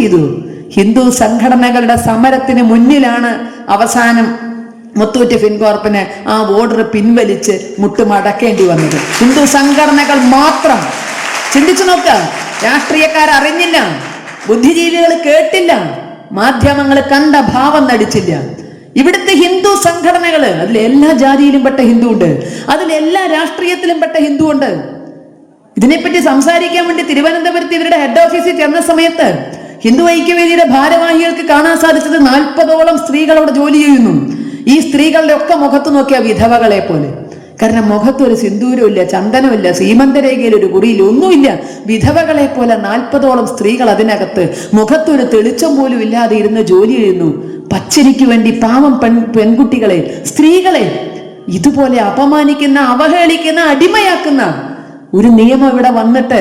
ചെയ്തു. ഹിന്ദു സംഘടനകളുടെ സമരത്തിന് മുന്നിലാണ് അവസാനം മുത്തൂറ്റ് ഫിൻകോർപ്പിന് ആ ഓർഡർ പിൻവലിച്ച് മുട്ടുമടക്കേണ്ടി വന്നത്. ഹിന്ദു സംഘടനകൾ മാത്രം. ചിന്തിച്ചു നോക്ക. രാഷ്ട്രീയക്കാർ അറിഞ്ഞില്ല. ബുദ്ധിജീവികൾ കേട്ടില്ല. മാധ്യമങ്ങൾ കണ്ട ഭാവം നടിച്ചില്ല. ഇവിടുത്തെ ഹിന്ദു സംഘടനകൾ അതിൽ എല്ലാ ജാതിയിലും പെട്ട ഹിന്ദു ഉണ്ട് അതിൽ എല്ലാ രാഷ്ട്രീയത്തിലും പെട്ട ഹിന്ദു ഉണ്ട് ഇതിനെപ്പറ്റി സംസാരിക്കാൻ വേണ്ടി തിരുവനന്തപുരത്ത് ഇവരുടെ ഹെഡ് ഓഫീസിൽ ചെന്ന സമയത്ത് ഹിന്ദു ഐക്യവേദിയുടെ ഭാരവാഹികൾക്ക് കാണാൻ സാധിച്ചത് നാൽപ്പതോളം സ്ത്രീകൾ അവിടെ ജോലി ചെയ്യുന്നു. ഈ സ്ത്രീകളുടെ ഒക്കെ മുഖത്ത് നോക്കിയ വിധവകളെ പോലെ. കാരണം മുഖത്ത് ഒരു സിന്ദൂരമില്ല ചന്ദനമില്ല സീമന്തരേഖയിൽ ഒരു കുറിയിൽ ഒന്നുമില്ല. വിധവകളെ പോലെ നാൽപ്പതോളം സ്ത്രീകൾ അതിനകത്ത് മുഖത്തൊരു തെളിച്ചം പോലും ഇല്ലാതെ ഇരുന്ന് ജോലി ചെയ്യുന്നു. പച്ചരിക്ക് വേണ്ടി പാവം പെൺ പെൺകുട്ടികളെ സ്ത്രീകളെ ഇതുപോലെ അപമാനിക്കുന്ന അവഹേളിക്കുന്ന അടിമയാക്കുന്ന ഒരു നിയമം ഇവിടെ വന്നിട്ട്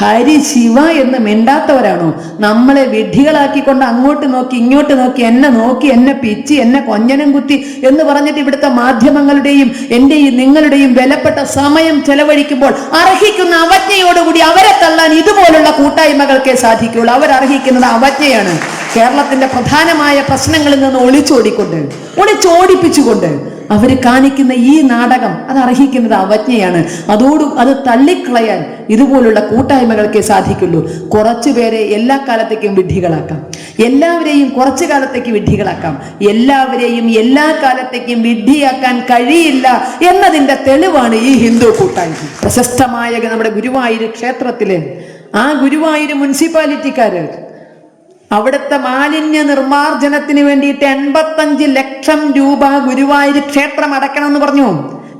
ഹരി ശിവ എന്ന് മിണ്ടാത്തവരാണോ? നമ്മളെ വിഡ്ഢികളാക്കിക്കൊണ്ട് അങ്ങോട്ട് നോക്കി ഇങ്ങോട്ട് നോക്കി എന്നെ നോക്കി എന്നെ പിച്ചി എന്നെ കൊഞ്ഞനം കുത്തി എന്ന് പറഞ്ഞിട്ട് ഇവിടുത്തെ മാധ്യമങ്ങളുടെയും എന്റെയും നിങ്ങളുടെയും വിലപ്പെട്ട സമയം ചെലവഴിക്കുമ്പോൾ അർഹിക്കുന്ന അവജ്ഞയോടുകൂടി അവരെ തള്ളാൻ ഇതുപോലുള്ള കൂട്ടായ്മകൾക്കേ സാധിക്കുകയുള്ളൂ. അവർ അർഹിക്കുന്നത് അവജ്ഞയാണ്. കേരളത്തിന്റെ പ്രധാനമായ പ്രശ്നങ്ങളിൽ നിന്ന് ഒളിച്ചോടിക്കൊണ്ട് ഒളിച്ചോടിപ്പിച്ചുകൊണ്ട് അവർ കാണിക്കുന്ന ഈ നാടകം അത് അർഹിക്കുന്നത് അവജ്ഞയാണ്. അതോട് അത് തള്ളിക്കളയാൻ ഇതുപോലുള്ള കൂട്ടായ്മകൾക്കേ സാധിക്കുള്ളൂ. കുറച്ചു പേരെ എല്ലാ കാലത്തേക്കും വിഡ്ഢികളാക്കാം. എല്ലാവരെയും കുറച്ചു കാലത്തേക്ക് വിഡ്ഢികളാക്കാം. എല്ലാവരെയും എല്ലാ കാലത്തേക്കും വിഡ്ഢിയാക്കാൻ കഴിയില്ല എന്നതിന്റെ തെളിവാണ് ഈ ഹിന്ദു കൂട്ടായ്മ. പ്രശസ്തമായ നമ്മുടെ ഗുരുവായൂർ ക്ഷേത്രത്തിലെ ആ ഗുരുവായൂർ മുനിസിപ്പാലിറ്റിക്കാര് അവിടുത്തെ മാലിന്യ നിർമാർജനത്തിന് വേണ്ടിയിട്ട് എൺപത്തഞ്ച് ലക്ഷം രൂപ ഗുരുവായൂർ ക്ഷേത്രം അടക്കണം എന്ന് പറഞ്ഞു.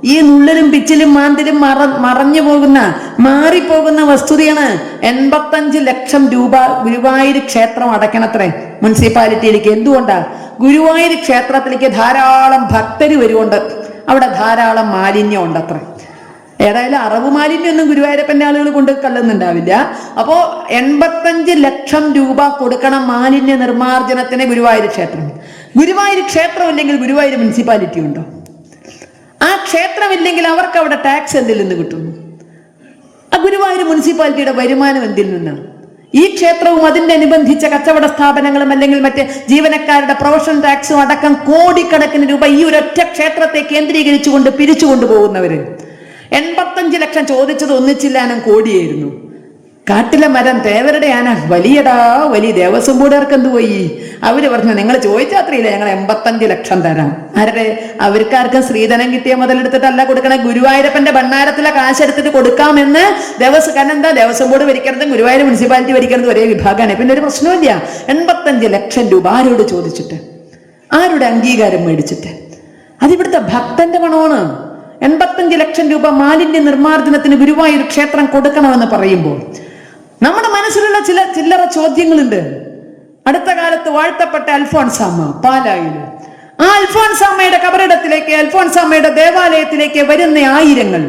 ഈ നുള്ളിലും പിച്ചിലും മാന്തിലും മറ മറഞ്ഞു പോകുന്ന മാറിപ്പോകുന്ന വസ്തുതയാണ് എൺപത്തഞ്ച് ലക്ഷം രൂപ ഗുരുവായൂർ ക്ഷേത്രം അടക്കണത്രേ മുനിസിപ്പാലിറ്റിയിലേക്ക് എന്തുകൊണ്ടാ? ഗുരുവായൂർ ക്ഷേത്രത്തിലേക്ക് ധാരാളം ഭക്തര് വരുമുണ്ട് അവിടെ ധാരാളം മാലിന്യം ഉണ്ടത്രേ ഏതായാലും അറവ് മാലിന്യൊന്നും ഗുരുവായൂരപ്പന്റെ ആളുകൾ കൊണ്ട് കള്ളുന്നുണ്ടാവില്ല അപ്പോ എൺപത്തഞ്ച് ലക്ഷം രൂപ കൊടുക്കണം മാലിന്യ നിർമ്മാർജനത്തിന് ഗുരുവായൂർ ക്ഷേത്രം ഗുരുവായൂർ ക്ഷേത്രം ഇല്ലെങ്കിൽ ഗുരുവായൂർ മുനിസിപ്പാലിറ്റി ഉണ്ടോ? ആ ക്ഷേത്രം ഇല്ലെങ്കിൽ അവർക്ക് അവിടെ ടാക്സ് എന്തിൽ നിന്ന് കിട്ടുന്നു ആ ഗുരുവായൂർ മുനിസിപ്പാലിറ്റിയുടെ വരുമാനം എന്തിൽ നിന്നാണ്? ഈ ക്ഷേത്രവും അതിന്റെ അനുബന്ധിച്ച കച്ചവട സ്ഥാപനങ്ങളും അല്ലെങ്കിൽ മറ്റ് ജീവനക്കാരുടെ പ്രൊഫഷൻ ടാക്സും അടക്കം കോടിക്കണക്കിന് രൂപ ഈ ഒരൊറ്റ ക്ഷേത്രത്തെ കേന്ദ്രീകരിച്ചുകൊണ്ട് പിരിച്ചു പോകുന്നവര്. എൺപത്തഞ്ച് ലക്ഷം ചോദിച്ചത് ഒന്നിച്ചില്ലാനും കോടിയായിരുന്നു. കാട്ടിലെ മരം തേവരുടെ ആന വലിയടാ വലിയ ദേവസ്വം ബോർഡുകാർക്ക് എന്ത് പോയി? അവർ പറഞ്ഞു നിങ്ങൾ ചോദിച്ചാൽ അത്രയില്ല ഞങ്ങൾ എൺപത്തഞ്ച് ലക്ഷം തരാം. ആരുടെ? അവർക്കാർക്ക് സ്ത്രീധനം കിട്ടിയ മുതലെടുത്തിട്ടല്ല കൊടുക്കണേ. ഗുരുവായൂരപ്പന്റെ ഭണ്ണാരത്തിലെ കാശെടുത്തിട്ട് കൊടുക്കാമെന്ന് ദേവസ്വം കാരണം എന്താ? ദേവസ്വം ബോർഡ് ഭരിക്കണതും ഗുരുവായൂർ മുനിസിപ്പാലിറ്റി ഭരിക്കണതും ഒരേ വിഭാഗമാണ് പിന്നെ ഒരു പ്രശ്നമില്ല എൺപത്തഞ്ച് ലക്ഷം രൂപ ആരോട് ചോദിച്ചിട്ട്? ആരുടെ അംഗീകാരം മേടിച്ചിട്ട്? അതിവിടുത്തെ ഭക്തന്റെ പണമാണ് എൺപത്തഞ്ച് ലക്ഷം രൂപ മാലിന്യ നിർമ്മാർജനത്തിന് ഗുരുവായൂർ ക്ഷേത്രം കൊടുക്കണമെന്ന് പറയുമ്പോൾ നമ്മുടെ മനസ്സിലുള്ള ചില ചില്ലറ ചോദ്യങ്ങളുണ്ട്. അടുത്ത കാലത്ത് വാഴ്ത്തപ്പെട്ട അൽഫോൺസാമ പാലായിൽ ആ അൽഫോൺസാമയുടെ കബറിടത്തിലേക്ക് അൽഫോൺസാമയുടെ ദേവാലയത്തിലേക്ക് വരുന്ന ആയിരങ്ങൾ.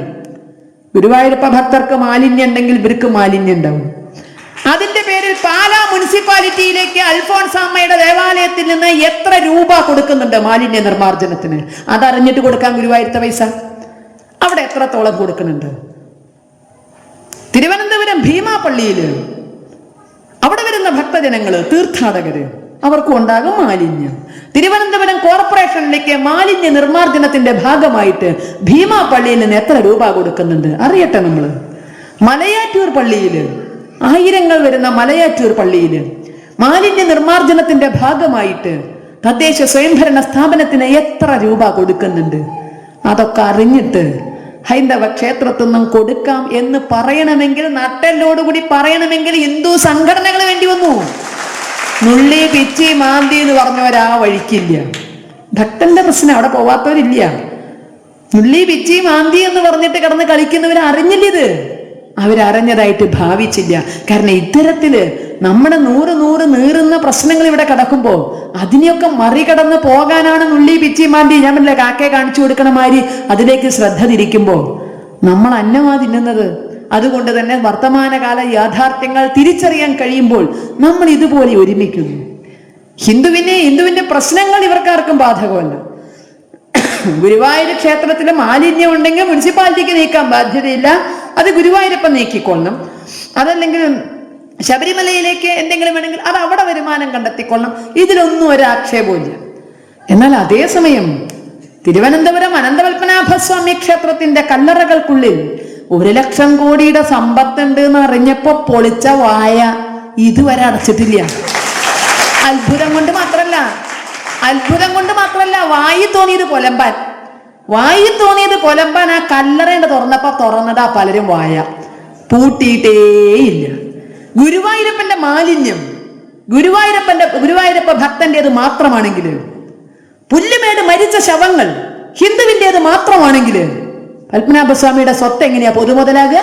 ഗുരുവായൂരപ്പ ഭക്തർക്ക് മാലിന്യം ഉണ്ടെങ്കിൽ ഇവർക്ക് മാലിന്യം ഉണ്ടാവും. അതിന്റെ പേരിൽ പാലാ മുനിസിപ്പാലിറ്റിയിലേക്ക് അൽഫോൺസാമ്മയുടെ ദേവാലയത്തിൽ നിന്ന് എത്ര രൂപ കൊടുക്കുന്നുണ്ട് മാലിന്യ നിർമ്മാർജനത്തിന്? അതറിഞ്ഞിട്ട് കൊടുക്കാൻ ഗുരുവായൂരത്തെ പൈസ? അവിടെ എത്രത്തോളം കൊടുക്കുന്നുണ്ട്? തിരുവനന്തപുരം ഭീമാപള്ളിയിൽ അവിടെ വരുന്ന ഭക്തജനങ്ങൾ തീർത്ഥാടകര് അവർക്കും ഉണ്ടാകും മാലിന്യം. തിരുവനന്തപുരം കോർപ്പറേഷനിലേക്ക് മാലിന്യ നിർമ്മാർജനത്തിന്റെ ഭാഗമായിട്ട് ഭീമാ പള്ളിയിൽ നിന്ന് എത്ര രൂപ കൊടുക്കുന്നുണ്ട്? അറിയട്ടെ നമ്മൾ മലയാറ്റൂർ പള്ളിയിൽ ആയിരങ്ങൾ വരുന്ന മലയാറ്റൂർ പള്ളിയിൽ മാലിന്യ നിർമ്മാർജനത്തിന്റെ ഭാഗമായിട്ട് തദ്ദേശ സ്വയംഭരണ സ്ഥാപനത്തിന് എത്ര രൂപ കൊടുക്കുന്നുണ്ട്? അതൊക്കെ അറിഞ്ഞിട്ട് ഹൈന്ദവ ക്ഷേത്രത്തിൽ നിന്നും കൊടുക്കാം എന്ന് പറയണമെങ്കിൽ നട്ടെല്ലോടുകൂടി പറയണമെങ്കിൽ ഹിന്ദു സംഘടനകൾ വേണ്ടി വന്നു. നുള്ളി പിച്ചി മാന്തി എന്ന് പറഞ്ഞവരാ വഴിക്കില്ല. ഭക്തന്റെ പ്രശ്നം അവിടെ പോവാത്തവരില്ല. നുള്ളി പിച്ചി മാന്തി എന്ന് പറഞ്ഞിട്ട് കിടന്ന് കളിക്കുന്നവർ അറിഞ്ഞില്ല ഇത്. അവരറിഞ്ഞതായിട്ട് ഭാവിച്ചില്ല. കാരണം ഇത്തരത്തിൽ നമ്മുടെ നൂറ് നൂറ് നീറുന്ന പ്രശ്നങ്ങൾ ഇവിടെ കിടക്കുമ്പോ അതിനെയൊക്കെ മറികടന്ന് പോകാനാണ് നുള്ളി പിച്ചി മാണ്ടി ഞാൻ പറഞ്ഞില്ല കാക്കയെ കാണിച്ചു കൊടുക്കണ മാതിരി അതിലേക്ക് ശ്രദ്ധ തിരിക്കുമ്പോ നമ്മൾ അന്നമാ തിന്നുന്നത്. അതുകൊണ്ട് തന്നെ വർത്തമാനകാല യാഥാർത്ഥ്യങ്ങൾ തിരിച്ചറിയാൻ കഴിയുമ്പോൾ നമ്മൾ ഇതുപോലെ ഒരുമിക്കുന്നു. ഹിന്ദുവിനെ ഹിന്ദുവിന്റെ പ്രശ്നങ്ങൾ ഇവർക്കാർക്കും ബാധകമല്ല. ഗുരുവായൂർ ക്ഷേത്രത്തിൽ മാലിന്യം ഉണ്ടെങ്കിൽ മുനിസിപ്പാലിറ്റിക്ക് നീക്കാൻ ബാധ്യതയില്ല. അത് ഗുരുവായൂരപ്പൻ നീക്കിക്കൊള്ളണം അതല്ലെങ്കിൽ ശബരിമലയിലേക്ക് എന്തെങ്കിലും വേണമെങ്കിൽ അത് അവിടെ വരുമാനം കണ്ടെത്തിക്കൊള്ളണം ഇതിലൊന്നും ഒരു ആക്ഷേപമില്ല എന്നാൽ അതേസമയം തിരുവനന്തപുരം അനന്തപത്മനാഭസ്വാമി ക്ഷേത്രത്തിന്റെ കല്ലറകൾക്കുള്ളിൽ ഒരു ലക്ഷം കോടിയുടെ സമ്പത്തുണ്ട് എന്ന് അറിഞ്ഞപ്പോ പൊളിച്ച വായ ഇതുവരെ അടച്ചിട്ടില്ല. അത്ഭുതം കൊണ്ട് മാത്രല്ല അത്ഭുതം കൊണ്ട് മാത്രല്ല വായി തോന്നിയത് പൊലമ്പാൻ. വായി തോന്നിയത് പൊലമ്പാൻ ആ കല്ലറേണ്ട തുറന്നപ്പോ തുറന്നതാ പലരും വായ. പൂട്ടിയിട്ടേയില്ല. ഗുരുവായൂരപ്പന്റെ മാലിന്യം ഗുരുവായൂരപ്പന്റെ ഗുരുവായൂരപ്പ ഭക്തന്റേത് മാത്രമാണെങ്കിൽ പുല്ലുമേട് മരിച്ച ശവങ്ങൾ ഹിന്ദുവിന്റെത് മാത്രമാണെങ്കിൽ പത്മനാഭസ്വാമിയുടെ സ്വത്ത് എങ്ങനെയാ പൊതുമുതലാകുക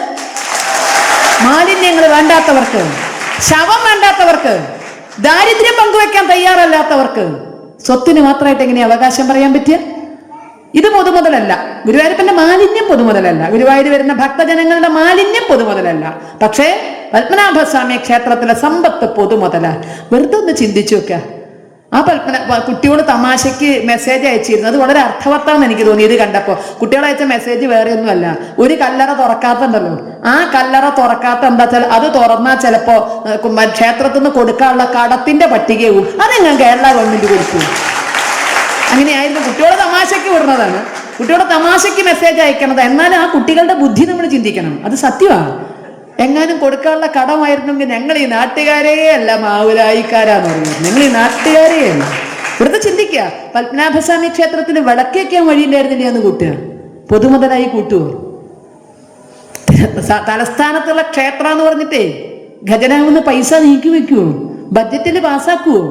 മാലിന്യങ്ങൾ വേണ്ടാത്തവർക്ക് ശവം വേണ്ടാത്തവർക്ക് ദാരിദ്ര്യം പങ്കുവെക്കാൻ തയ്യാറല്ലാത്തവർക്ക് സ്വത്തിന് മാത്രമായിട്ട് എങ്ങനെയാ അവകാശം പറയാൻ പറ്റുക ഇത് പൊതുമുതലല്ല. ഗുരുവായൂരപ്പന്റെ മാലിന്യം പൊതുമുതലല്ല. ഗുരുവായൂർ വരുന്ന ഭക്തജനങ്ങളുടെ മാലിന്യം പൊതുമുതലല്ല. പക്ഷേ പത്മനാഭസ്വാമി ക്ഷേത്രത്തിലെ സമ്പത്ത് പൊതുമുതല. വെറുതെ ഒന്ന് ചിന്തിച്ചു നോക്കുക ആ പത്മന കുട്ടിയോട് തമാശയ്ക്ക് മെസ്സേജ് അയച്ചിരുന്നു. അത് വളരെ അർത്ഥവത്താന്ന് എനിക്ക് തോന്നി. ഇത് കണ്ടപ്പോ കുട്ടികൾ അയച്ച മെസ്സേജ് വേറെ ഒന്നുമല്ല ഒരു കല്ലറ തുറക്കാത്തുണ്ടല്ലോ. ആ കല്ലറ തുറക്കാത്ത എന്താ വെച്ചാൽ അത് തുറന്നാൽ ചിലപ്പോ ക്ഷേത്രത്തിൽ നിന്ന് കൊടുക്കാനുള്ള കടത്തിന്റെ പട്ടികയും അത് ഞാൻ കേരള ഗവൺമെന്റ് കൊടുക്കും? അങ്ങനെയായിരുന്നു കുട്ടികളെ തമാശയ്ക്ക് വിടുന്നതാണ്. കുട്ടികളെ തമാശയ്ക്ക് മെസ്സേജ് അയക്കണത്. എന്നാലും ആ കുട്ടികളുടെ ബുദ്ധി നമ്മൾ ചിന്തിക്കണം. അത് സത്യമാണ് എങ്ങാനും കൊടുക്കാനുള്ള കടമായിരുന്നെങ്കിൽ ഞങ്ങൾ ഈ നാട്ടുകാരേ അല്ല മാവുലായിക്കാരാന്ന് പറയുന്നത്. ഞങ്ങൾ ഈ നാട്ടുകാരേ അല്ല. ഇവിടുത്തെ ചിന്തിക്കുക. പത്മനാഭസ്വാമി ക്ഷേത്രത്തിന് വിളക്കേക്കാൻ വഴിയില്ലായിരുന്നില്ല എന്ന് കൂട്ടുക പൊതുമുതലായി കൂട്ടുവോ? തലസ്ഥാനത്തുള്ള ക്ഷേത്രം എന്ന് പറഞ്ഞിട്ടേ ഖജനാവിന്ന് പൈസ നീക്കി വെക്കുവോ? ബഡ്ജറ്റിൽ പാസ്സാക്കുവോ?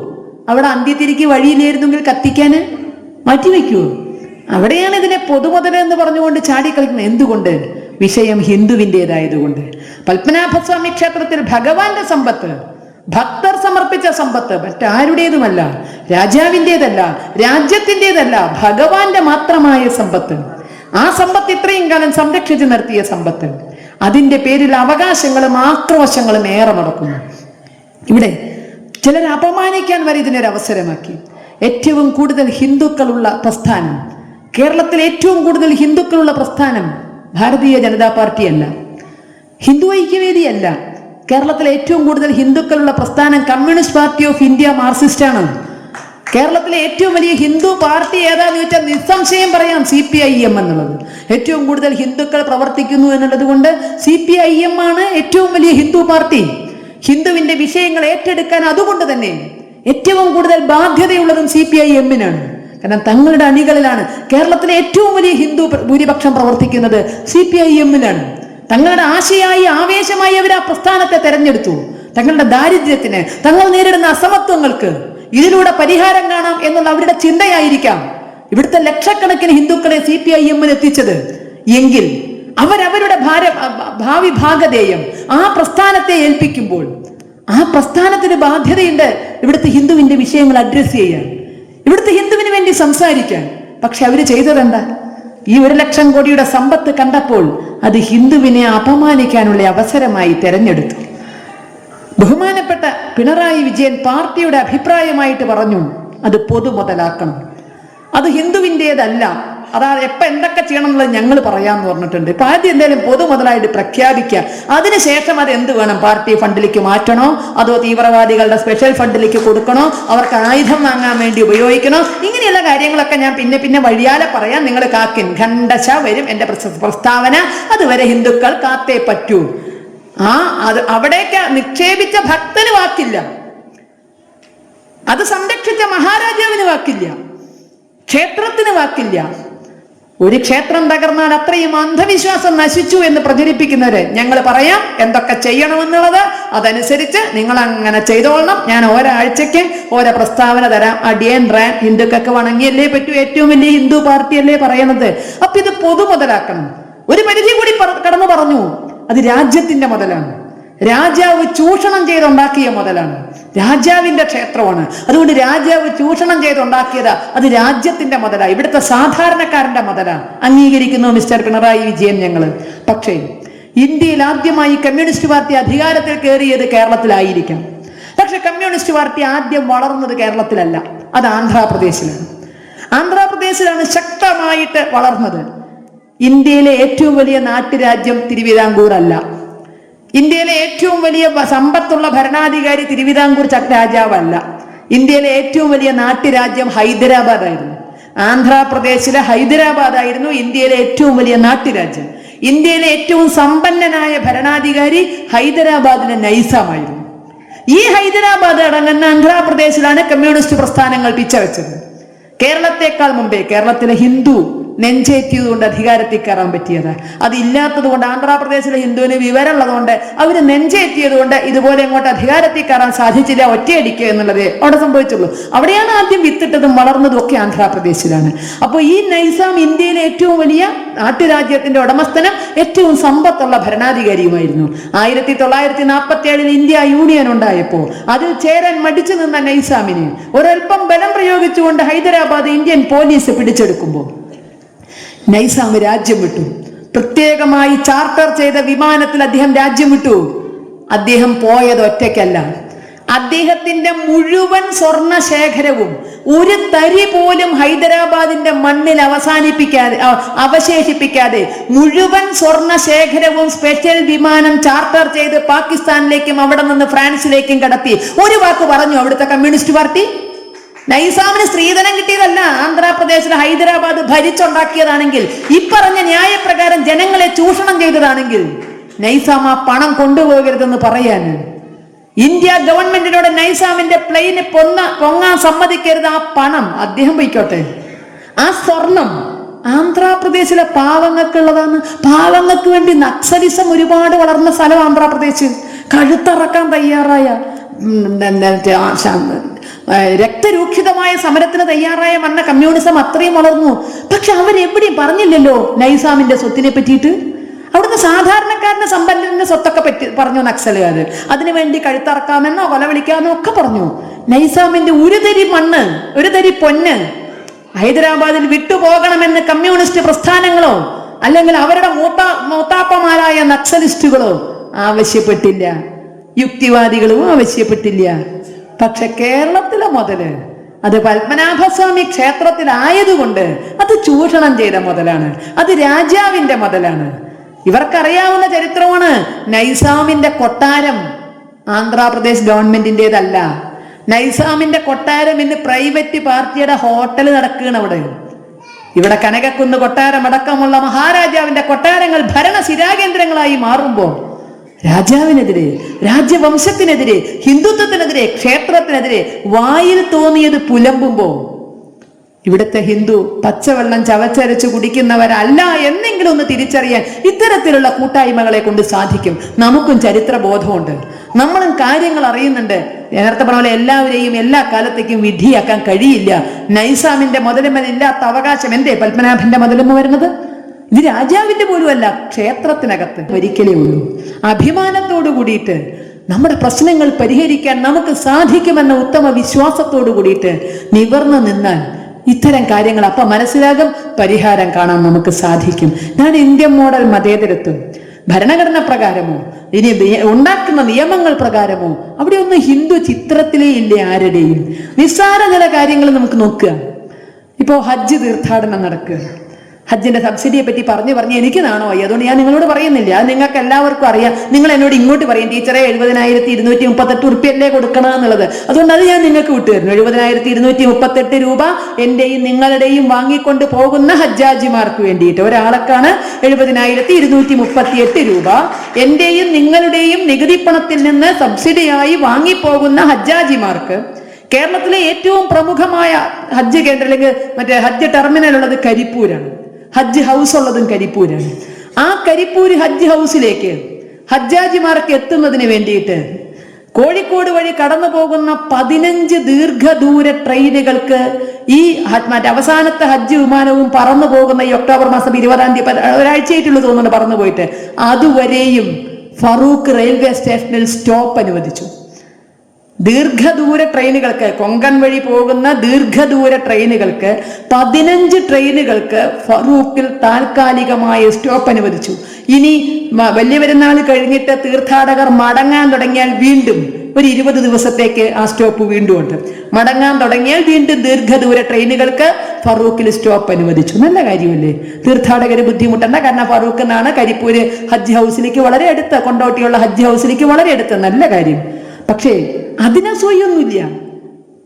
അവിടെ അന്ത്യത്തിരിക്ക് വഴിയില്ലായിരുന്നെങ്കിൽ കത്തിക്കാന് മാറ്റി വെക്കുവോ അവിടെയാണ് ഇതിനെ പൊതുമുതൽ എന്ന് പറഞ്ഞുകൊണ്ട് ചാടിക്കളിക്കുന്നത് എന്തുകൊണ്ട്? വിഷയം ഹിന്ദുവിന്റെതായതുകൊണ്ട് പത്മനാഭസ്വാമി ക്ഷേത്രത്തിൽ ഭഗവാന്റെ സമ്പത്ത് ഭക്തർ സമർപ്പിച്ച സമ്പത്ത് മറ്റാരുടേതുമല്ല. രാജാവിന്റെതല്ല രാജ്യത്തിന്റെതല്ല ഭഗവാന്റെ മാത്രമായ സമ്പത്ത്. ആ സമ്പത്ത് ഇത്രയും കാലം സംരക്ഷിച്ചു നിർത്തിയ സമ്പത്ത്. അതിന്റെ പേരിൽ അവകാശങ്ങളും ആക്രോശങ്ങളും ഏറെ നടക്കുന്നു. ഇവിടെ ചിലർ അപമാനിക്കാൻ വരെ ഇതിനൊരു അവസരമാക്കി ഏറ്റവും കൂടുതൽ ഹിന്ദുക്കളുള്ള പ്രസ്ഥാനം. കേരളത്തിൽ ഏറ്റവും കൂടുതൽ ഹിന്ദുക്കളുള്ള പ്രസ്ഥാനം ഭാരതീയ ജനതാ പാർട്ടിയല്ല ഹിന്ദു ഐക്യവേദിയല്ല കേരളത്തിലെ ഏറ്റവും കൂടുതൽ ഹിന്ദുക്കളുള്ള പ്രസ്ഥാനം communist party of India Marxist ആണ്. കേരളത്തിലെ ഏറ്റവും വലിയ ഹിന്ദു പാർട്ടി ഏതാന്ന് ചോദിച്ചാൽ നിസ്സംശയം പറയാം സി പി ഐ എം എന്നുള്ളത്. ഏറ്റവും കൂടുതൽ ഹിന്ദുക്കൾ പ്രവർത്തിക്കുന്നു എന്നുള്ളത് കൊണ്ട് സി പി ഐ എം ആണ് ഏറ്റവും വലിയ ഹിന്ദു പാർട്ടി. ഹിന്ദുവിന്റെ വിഷയങ്ങൾ ഏറ്റെടുക്കാൻ അതുകൊണ്ട് തന്നെ ഏറ്റവും കൂടുതൽ ബാധ്യതയുള്ളതും സി പി ഐ എമ്മിനാണ് കാരണം തങ്ങളുടെ അണികളിലാണ് കേരളത്തിലെ ഏറ്റവും വലിയ ഹിന്ദു ഭൂരിപക്ഷം പ്രവർത്തിക്കുന്നത് സി പി ഐ എമ്മിലാണ് തങ്ങളുടെ ആശയായി ആവേശമായി അവർ ആ പ്രസ്ഥാനത്തെ തെരഞ്ഞെടുത്തു. തങ്ങളുടെ ദാരിദ്ര്യത്തിന് തങ്ങൾ നേരിടുന്ന അസമത്വങ്ങൾക്ക് ഇതിലൂടെ പരിഹാരം കാണാം എന്നുള്ള അവരുടെ ചിന്തയായിരിക്കാം ഇവിടുത്തെ ലക്ഷക്കണക്കിന് ഹിന്ദുക്കളെ സി പി ഐ എമ്മിൽ എത്തിച്ചത്. എങ്കിൽ അവരവരുടെ ഭാര ഭാവി ഭാഗധേയം ആ പ്രസ്ഥാനത്തെ ഏൽപ്പിക്കുമ്പോൾ ആ പ്രസ്ഥാനത്തിന് ബാധ്യതയുണ്ട് ഇവിടുത്തെ ഹിന്ദുവിന്റെ വിഷയങ്ങൾ അഡ്രസ് ചെയ്യാൻ. ഇവിടുത്തെ ഹിന്ദുവിന് വേണ്ടി സംസാരിക്കാൻ. പക്ഷെ അവർ ചെയ്തതെന്താ ഈ ഒരു ലക്ഷം കോടിയുടെ സമ്പത്ത് കണ്ടപ്പോൾ അത് ഹിന്ദുവിനെ അപമാനിക്കാനുള്ള അവസരമായി തെരഞ്ഞെടുത്തു. ബഹുമാനപ്പെട്ട പിണറായി വിജയൻ പാർട്ടിയുടെ അഭിപ്രായമായിട്ട് പറഞ്ഞു അത് പൊതുമുതലാക്കണം. അത് ഹിന്ദുവിന്റെതല്ല അതാ എപ്പോൾ എന്തൊക്കെ ചെയ്യണം എന്നുള്ളത് ഞങ്ങൾ പറയാമെന്ന് പറഞ്ഞിട്ടുണ്ട്. ഇപ്പം ആദ്യം എന്തായാലും പൊതുമുതലായിട്ട് പ്രഖ്യാപിക്കുക അതിനുശേഷം അത് എന്ത് വേണം? പാർട്ടി ഫണ്ടിലേക്ക് മാറ്റണോ? അതോ തീവ്രവാദികളുടെ സ്പെഷ്യൽ ഫണ്ടിലേക്ക് കൊടുക്കണോ? അവർക്ക് ആയുധം വാങ്ങാൻ വേണ്ടി ഉപയോഗിക്കണോ? ഇങ്ങനെയുള്ള കാര്യങ്ങളൊക്കെ ഞാൻ പിന്നെ പിന്നെ വഴിയാലെ പറയാം. നിങ്ങൾ കാക്കിൻ. ഖണ്ഡശ വരും എന്റെ പ്രസ്താവന. അതുവരെ ഹിന്ദുക്കൾ കാത്തേ പറ്റൂ. ആ അത് അവിടേക്ക് നിക്ഷേപിച്ച ഭക്തന് വാക്കില്ല. അത് സംരക്ഷിച്ച മഹാരാജാവിന് വാക്കില്ല. ക്ഷേത്രത്തിന് വാക്കില്ല. ഒരു ക്ഷേത്രം തകർന്നാൽ അത്രയും അന്ധവിശ്വാസം നശിച്ചു എന്ന് പ്രചരിപ്പിക്കുന്നവര് ഞങ്ങൾ പറയാം എന്തൊക്കെ ചെയ്യണമെന്നുള്ളത് അതനുസരിച്ച് നിങ്ങൾ അങ്ങനെ ചെയ്തോളണം. ഞാൻ ഒരാഴ്ചയ്ക്ക് ഓരോ പ്രസ്താവന തരാം. അടിയൻ റാൻ ഹിന്ദുക്കൾക്ക് വണങ്ങിയല്ലേ പറ്റൂ? ഏറ്റവും വലിയ ഹിന്ദു പാർട്ടിയല്ലേ പറയണത്? അപ്പൊ ഇത് പൊതു മുതലാക്കണം. ഒരു പരിധി കൂടി കടന്നു പറഞ്ഞു. അത് രാജ്യത്തിന്റെ മുതലാണ്. രാജാവ് ചൂഷണം ചെയ്തുണ്ടാക്കിയ മുതലാണ്. രാജാവിന്റെ ക്ഷേത്രമാണ്. അതുകൊണ്ട് രാജാവ് ചൂഷണം ചെയ്തുണ്ടാക്കിയത് അത് രാജ്യത്തിന്റെ മുതലാണ് ഇവിടുത്തെ സാധാരണക്കാരന്റെ മുതലാണ് അംഗീകരിക്കുന്നു മിസ്റ്റർ പിണറായി വിജയൻ ഞങ്ങൾ പക്ഷേ ഇന്ത്യയിൽ ആദ്യമായി കമ്മ്യൂണിസ്റ്റ് പാർട്ടി അധികാരത്തിൽ കയറിയത് കേരളത്തിലായിരിക്കാം. പക്ഷെ കമ്മ്യൂണിസ്റ്റ് പാർട്ടി ആദ്യം വളർന്നത് കേരളത്തിലല്ല. അത് ആന്ധ്രാപ്രദേശിലാണ്. ആന്ധ്രാപ്രദേശിലാണ് ശക്തമായിട്ട് വളർന്നത്. ഇന്ത്യയിലെ ഏറ്റവും വലിയ നാട്ടുരാജ്യം തിരുവിതാംകൂർ അല്ല ഇന്ത്യയിലെ ഏറ്റവും വലിയ സമ്പത്തുള്ള ഭരണാധികാരി തിരുവിതാംകൂർ ചക്രരാജാവല്ല ഇന്ത്യയിലെ ഏറ്റവും വലിയ നാട്ടുരാജ്യം ഹൈദരാബാദ് ആയിരുന്നു. ആന്ധ്രാപ്രദേശിലെ ഹൈദരാബാദ് ആയിരുന്നു ഇന്ത്യയിലെ ഏറ്റവും വലിയ നാട്ടുരാജ്യം. ഇന്ത്യയിലെ ഏറ്റവും സമ്പന്നനായ ഭരണാധികാരി ഹൈദരാബാദിലെ നൈസാമായിരുന്നു ഈ ഹൈദരാബാദ് അടങ്ങുന്ന ആന്ധ്രാപ്രദേശിലാണ് കമ്മ്യൂണിസ്റ്റ് പ്രസ്ഥാനങ്ങൾ പിച്ചവെച്ചത്. കേരളത്തെക്കാൾ മുമ്പേ കേരളത്തിലെ ഹിന്ദു നെഞ്ചേറ്റിയത് കൊണ്ട് അധികാരത്തിൽ കയറാൻ പറ്റിയത്. അതില്ലാത്തത് കൊണ്ട് ആന്ധ്രാപ്രദേശിലെ ഹിന്ദുവിന് വിവരമുള്ളത് കൊണ്ട് അവർ നെഞ്ചേറ്റിയത് കൊണ്ട് ഇതുപോലെ ഇങ്ങോട്ട് അധികാരത്തിൽ കയറാൻ സാധിച്ചില്ല ഒറ്റയടിക്കുക എന്നുള്ളത് അവിടെ സംഭവിച്ചുള്ളൂ. അവിടെയാണ് ആദ്യം വിത്തിട്ടതും വളർന്നതും ഒക്കെ ആന്ധ്രാപ്രദേശിലാണ് അപ്പോൾ ഈ നൈസാം ഇന്ത്യയിലെ ഏറ്റവും വലിയ നാട്ടുരാജ്യത്തിന്റെ ഉടമസ്ഥനും ഏറ്റവും സമ്പത്തുള്ള ഭരണാധികാരിയുമായിരുന്നു. ആയിരത്തി തൊള്ളായിരത്തി നാൽപ്പത്തി ഏഴിൽ ഇന്ത്യ യൂണിയൻ ഉണ്ടായപ്പോൾ അതിൽ ചേരാൻ മടിച്ചു നിന്ന നൈസാമിനെ ഒരൽപ്പം ബലം പ്രയോഗിച്ചുകൊണ്ട് ഹൈദരാബാദ് ഇന്ത്യൻ പോലീസ് പിടിച്ചെടുക്കുമ്പോൾ നൈസാം രാജ്യം വിട്ടു. പ്രത്യേകമായി ചാർട്ടർ ചെയ്ത വിമാനത്തിൽ അദ്ദേഹം രാജ്യം വിട്ടു. അദ്ദേഹം പോയത് ഒറ്റയ്ക്കല്ല. അദ്ദേഹത്തിന്റെ മുഴുവൻ സ്വർണ ശേഖരവും ഒരു തരി പോലും ഹൈദരാബാദിന്റെ മണ്ണിൽ അവസാനിപ്പിക്കാതെ അവശേഷിപ്പിക്കാതെ മുഴുവൻ സ്വർണ ശേഖരവും സ്പെഷ്യൽ വിമാനം ചാർട്ടർ ചെയ്ത് പാകിസ്ഥാനിലേക്കും അവിടെ നിന്ന് ഫ്രാൻസിലേക്കും കടത്തി. ഒരു വാക്ക് പറഞ്ഞു അവിടുത്തെ കമ്മ്യൂണിസ്റ്റ് പാർട്ടി? നൈസാമിന് സ്ത്രീധനം കിട്ടിയതല്ല ആന്ധ്രാപ്രദേശിലെ ഹൈദരാബാദ് ഭരിച്ചുണ്ടാക്കിയതാണെങ്കിൽ ഇപ്പറഞ്ഞ ന്യായപ്രകാരം ജനങ്ങളെ ചൂഷണം ചെയ്തതാണെങ്കിൽ നൈസാം ആ പണം കൊണ്ടുപോകരുതെന്ന് പറയാൻ ഇന്ത്യ ഗവൺമെന്റിനോട് നൈസാമിന്റെ പ്ലെയിന് പൊന്ന പൊങ്ങാൻ സമ്മതിക്കരുത് ആ പണം അദ്ദേഹം പോയിക്കോട്ടെ ആ സ്വർണം ആന്ധ്രാപ്രദേശിലെ പാവങ്ങൾക്കുള്ളതാണ് പാവങ്ങൾക്ക് വേണ്ടി നക്സലിസം ഒരുപാട് വളർന്ന സ്ഥലം ആന്ധ്രാപ്രദേശ് കഴുത്തറക്കാൻ തയ്യാറായ രക്തരൂക്ഷിതമായ സമരത്തിന് തയ്യാറായ മണ്ണ കമ്മ്യൂണിസം അത്രയും വളർന്നു. പക്ഷെ അവരെവിടെയും പറഞ്ഞില്ലല്ലോ നൈസാമിന്റെ സ്വത്തിനെ പറ്റിയിട്ട്. അവിടുന്ന് സാധാരണക്കാരന് സമ്പന്നന്റെ സ്വത്തൊക്കെ പറ്റി പറഞ്ഞു നക്സലുകാര്? അതിനുവേണ്ടി കഴുത്തറക്കാമെന്നോ കൊല വിളിക്കാമെന്നോ ഒക്കെ പറഞ്ഞു. നൈസാമിന്റെ ഒരു തരി മണ്ണ് ഒരു തരി പൊന്ന് ഹൈദരാബാദിൽ വിട്ടുപോകണമെന്ന് കമ്മ്യൂണിസ്റ്റ് പ്രസ്ഥാനങ്ങളോ അല്ലെങ്കിൽ അവരുടെ മൂത്ത മൂത്താപ്പമാരായ നക്സലിസ്റ്റുകളോ ആവശ്യപ്പെട്ടില്ല. യുക്തിവാദികളും ആവശ്യപ്പെട്ടില്ല. പക്ഷെ കേരളത്തിലെ മുതൽ അത് പത്മനാഭസ്വാമി ക്ഷേത്രത്തിലായതുകൊണ്ട് അത് ചൂഷണം ചെയ്ത മുതലാണ് അത് രാജാവിന്റെ മുതലാണ്. ഇവർക്കറിയാവുന്ന ചരിത്രമാണ് നൈസാമിന്റെ കൊട്ടാരം. ആന്ധ്രാപ്രദേശ് ഗവൺമെന്റിന്റേതല്ല. നൈസാമിന്റെ കൊട്ടാരം ഇന്ന് പ്രൈവറ്റ് പാർട്ടിയുടെ ഹോട്ടൽ നടക്കുകയാണ് അവിടെ. ഇവിടെ കനകക്കുന്ന് കൊട്ടാരം അടക്കമുള്ള മഹാരാജാവിന്റെ കൊട്ടാരങ്ങൾ ഭരണ സ്ഥിരാകേന്ദ്രങ്ങളായി മാറുമ്പോൾ രാജാവിനെതിരെ രാജ്യവംശത്തിനെതിരെ ഹിന്ദുത്വത്തിനെതിരെ ക്ഷേത്രത്തിനെതിരെ വായിൽ തോന്നിയത് പുലമ്പുമ്പോ ഇവിടുത്തെ ഹിന്ദു പച്ചവെള്ളം ചവച്ചരച്ച് കുടിക്കുന്നവരല്ല എന്നെങ്കിലും ഒന്ന് തിരിച്ചറിയാൻ ഇത്തരത്തിലുള്ള കൂട്ടായ്മകളെ കൊണ്ട് സാധിക്കും. നമുക്കും ചരിത്ര ബോധമുണ്ട് നമ്മളും കാര്യങ്ങൾ അറിയുന്നുണ്ട്. നേരത്തെ പറഞ്ഞ പോലെ എല്ലാവരെയും എല്ലാ കാലത്തേക്കും വിധിയാക്കാൻ കഴിയില്ല. നൈസാമിന്റെ മുതലമ്മ ഇല്ലാത്ത അവകാശം എന്തേ? പത്മനാഭന്റെ മുതലമ്മ വരുന്നത്? ഇത് രാജാവിന്റെ പോലുമല്ല ക്ഷേത്രത്തിനകത്ത്. ഒരിക്കലേ ഉള്ളൂ. അഭിമാനത്തോടു കൂടിയിട്ട് നമ്മുടെ പ്രശ്നങ്ങൾ പരിഹരിക്കാൻ നമുക്ക് സാധിക്കുമെന്ന ഉത്തമ വിശ്വാസത്തോടു കൂടിയിട്ട് നിവർന്നു നിന്നാൽ ഇത്തരം കാര്യങ്ങൾ അപ്പൊ മനസ്സിലാകും പരിഹാരം കാണാൻ നമുക്ക് സാധിക്കും. ഞാൻ ഇന്ത്യൻ മോഡൽ മതേതരത്വം. ഭരണഘടന പ്രകാരമോ ഇനി ഉണ്ടാക്കുന്ന നിയമങ്ങൾ പ്രകാരമോ അവിടെ ഒന്നും ഹിന്ദു ചിത്രത്തിലേ ഇല്ലേ ആരുടെയും. നിസ്സാര ചില കാര്യങ്ങൾ നമുക്ക് നോക്കുക. ഇപ്പോ ഹജ്ജ് തീർത്ഥാടനം നടക്കുക. ഹജ്ജിന്റെ സബ്സിഡിയെ പറ്റി പറഞ്ഞു പറഞ്ഞ് എനിക്ക് നാണോ? ആയി അതുകൊണ്ട് ഞാൻ നിങ്ങളോട് പറയുന്നില്ല. അത് നിങ്ങൾക്ക് എല്ലാവർക്കും അറിയാം. നിങ്ങൾ എന്നോട് ഇങ്ങോട്ട് പറയും ടീച്ചറെ എഴുപതിനായിരത്തി ഇരുന്നൂറ്റി മുപ്പത്തെട്ട് ഉറുപ്പ്യല്ലേ കൊടുക്കണം എന്നുള്ളത് അതുകൊണ്ട് അത് ഞാൻ നിങ്ങൾക്ക് വിട്ടുതരുന്നു എഴുപതിനായിരത്തി ഇരുന്നൂറ്റി മുപ്പത്തെട്ട് രൂപ എന്റെയും നിങ്ങളുടെയും വാങ്ങിക്കൊണ്ട് പോകുന്ന ഹജ്ജാജിമാർക്ക് വേണ്ടിയിട്ട്. ഒരാൾക്കാണ് എഴുപതിനായിരത്തി ഇരുന്നൂറ്റി മുപ്പത്തിയെട്ട് രൂപ എന്റെയും നിങ്ങളുടെയും നികുതി പണത്തിൽ നിന്ന് സബ്സിഡിയായി വാങ്ങിപ്പോകുന്ന ഹജ്ജാജിമാർക്ക്. കേരളത്തിലെ ഏറ്റവും പ്രമുഖമായ ഹജ്ജ് കേന്ദ്രം അല്ലെങ്കിൽ മറ്റേ ഹജ്ജ് ടെർമിനൽ ഉള്ളത് കരിപ്പൂരാണ്. ഹജ്ജ് ഹൗസ് ഉള്ളതും കരിപ്പൂരാണ്. ആ കരിപ്പൂര് ഹജ്ജ് ഹൗസിലേക്ക് ഹജ്ജാജിമാർക്ക് എത്തുന്നതിന് വേണ്ടിയിട്ട് കോഴിക്കോട് വഴി കടന്നു പോകുന്ന പതിനഞ്ച് ദീർഘദൂര ട്രെയിനുകൾക്ക് ഈ മറ്റേ അവസാനത്തെ ഹജ്ജ് വിമാനവും പറന്നു പോകുന്ന ഈ ഒക്ടോബർ മാസം ഇരുപതാം തീയതി ഒരാഴ്ചയായിട്ടുള്ളൂ തോന്നുന്നുണ്ട് പറന്നു പോയിട്ട്. അതുവരെയും ഫറൂഖ് റെയിൽവേ സ്റ്റേഷനിൽ സ്റ്റോപ്പ് അനുവദിച്ചു. ദീർഘദൂര ട്രെയിനുകൾക്ക് കൊങ്കൺ വഴി പോകുന്ന ദീർഘദൂര ട്രെയിനുകൾക്ക് പതിനഞ്ച് ട്രെയിനുകൾക്ക് ഫറൂഖിൽ താൽക്കാലികമായ സ്റ്റോപ്പ് അനുവദിച്ചു. ഇനി വലിയ പെരുന്നാൾ കഴിഞ്ഞിട്ട് തീർത്ഥാടകർ മടങ്ങാൻ തുടങ്ങിയാൽ വീണ്ടും ഒരു ഇരുപത് ദിവസത്തേക്ക് ആ സ്റ്റോപ്പ് വീണ്ടും ഉണ്ട് മടങ്ങാൻ തുടങ്ങിയാൽ വീണ്ടും ദീർഘദൂര ട്രെയിനുകൾക്ക് ഫറൂഖിൽ സ്റ്റോപ്പ് അനുവദിച്ചു. നല്ല കാര്യമല്ലേ? തീർത്ഥാടകര് ബുദ്ധിമുട്ടണ്ട. കാരണം ഫറൂഖ് എന്നാണ് കരിപ്പൂര് ഹജ്ജ് ഹൗസിലേക്ക് വളരെ അടുത്ത് കൊണ്ടോട്ടിയുള്ള ഹജ്ജ് ഹൗസിലേക്ക് വളരെ അടുത്ത്. നല്ല കാര്യം. പക്ഷേ അതിനസൂയൊന്നുമില്ല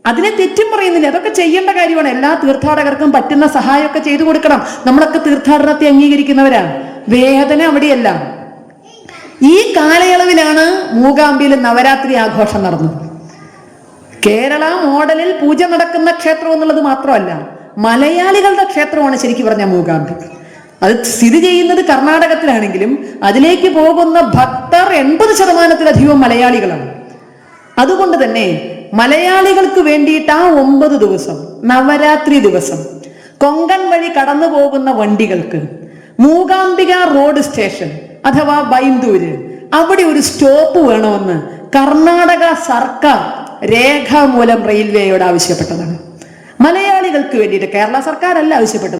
അതിനെ തെറ്റും പറയുന്നില്ല. അതൊക്കെ ചെയ്യേണ്ട കാര്യമാണ്. എല്ലാ തീർത്ഥാടകർക്കും പറ്റുന്ന സഹായമൊക്കെ ചെയ്തു കൊടുക്കണം. നമ്മളൊക്കെ തീർത്ഥാടനത്തെ അംഗീകരിക്കുന്നവരാണ്. വേദന അവിടെയല്ല. ഈ കാലയളവിലാണ് മൂകാംബിയിൽ നവരാത്രി ആഘോഷം നടന്നത്. കേരള മോഡലിൽ പൂജ നടക്കുന്ന ക്ഷേത്രം എന്നുള്ളത് മാത്രമല്ല മലയാളികളുടെ ക്ഷേത്രമാണ് ശരിക്കും പറഞ്ഞ മൂകാംബി. അത് സ്ഥിതി ചെയ്യുന്നത് കർണാടകത്തിലാണെങ്കിലും അതിലേക്ക് പോകുന്ന ഭക്തർ എൺപത് ശതമാനത്തിലധികം മലയാളികളാണ്. അതുകൊണ്ട് തന്നെ മലയാളികൾക്ക് വേണ്ടിയിട്ട് ആ ഒമ്പത് ദിവസം നവരാത്രി ദിവസം കൊങ്കൺ വഴി കടന്നു പോകുന്ന വണ്ടികൾക്ക് മൂകാംബിക റോഡ് സ്റ്റേഷൻ അഥവാ ബൈന്ദൂര് അവിടെ ഒരു സ്റ്റോപ്പ് വേണമെന്ന് കർണാടക സർക്കാർ രേഖാമൂലം റെയിൽവേയോട് ആവശ്യപ്പെട്ടതാണ്. മലയാളികൾക്ക് വേണ്ടിയിട്ട് കേരള സർക്കാരല്ല ആവശ്യപ്പെട്ടത്.